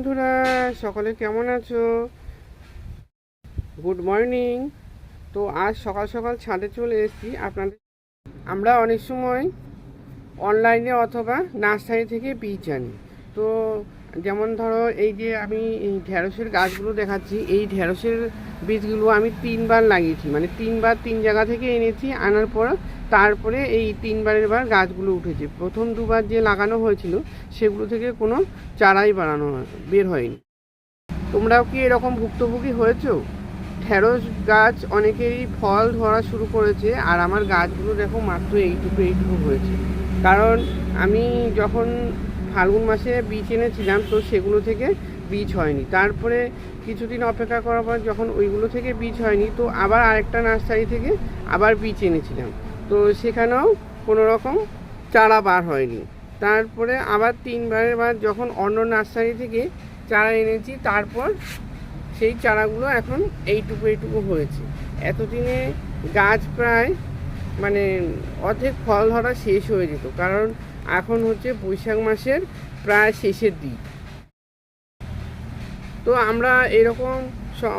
বন্ধুরা, সকলে কেমন আছো? গুড মর্নিং তো আজ সকাল সকাল ছাদে চলে এসেছি আপনাদের। আমরা অনেক সময় অনলাইনে অথবা নার্সারি থেকে বীজ আনি। তো যেমন ধরো, এই যে আমি এই ঢ্যাঁড়সের গাছগুলো দেখাচ্ছি, এই ঢ্যাঁড়সের বীজগুলো আমি তিনবার লাগিয়েছি। মানে তিনবার তিন জায়গা থেকে এনেছি, আনার পর তারপরে এই তিনবারের বার গাছগুলো উঠেছে। প্রথম দুবার যে লাগানো হয়েছিল, সেগুলো থেকে কোনো চারাই বাড়ানো হয়- বের হয়নি। তোমরাও কি এরকম ভুক্তভোগী হয়েছো? ঢ্যাঁড়স গাছ অনেকেরই ফল ধরা শুরু করেছে, আর আমার গাছগুলো দেখো মাত্র এইটুকু এইটুকু হয়েছে। কারণ আমি যখন ফাল্গুন মাসে বীজ এনেছিলাম, তো সেগুলো থেকে বীজ হয়নি। তারপরে কিছুদিন অপেক্ষা করার পর যখন ওইগুলো থেকে বীজ হয়নি, তো আবার আরেকটা নার্সারি থেকে আবার বীজ এনেছিলাম। তো সেখানেও কোনো রকম চারা বার হয়নি। তারপরে আবার তিনবারের বার যখন অন্য নার্সারি থেকে চারা এনেছি, তারপর সেই চারাগুলো এখন এইটুকু এইটুকু হয়েছে। এতদিনে গাছ প্রায় মানে অর্ধেক ফল ধরা শেষ হয়ে যেত, কারণ এখন হচ্ছে বৈশাখ মাসের প্রায় শেষের দিক। তো আমরা এরকম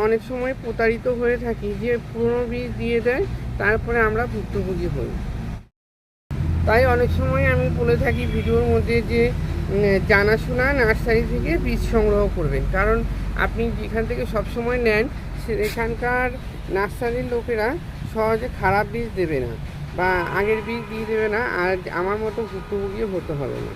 অনেক সময় প্রতারিত হয়ে থাকি যে পুরনো বীজ দিয়ে দেয় তারপরে আমরা ভুক্তভোগী হই। তাই অনেক সময় আমি বলে থাকি ভিডিওর মধ্যে যে জানাশোনা নার্সারি থেকে বীজ সংগ্রহ করবেন। কারণ আপনি যেখান থেকে সব সময় নেন সেখানকার নার্সারির লোকেরা সহজে খারাপ বীজ দেবে না বা আগের বীজ দিয়ে দেবে না, আর আমার মতো ভুক্তভোগীও হতে হবে না।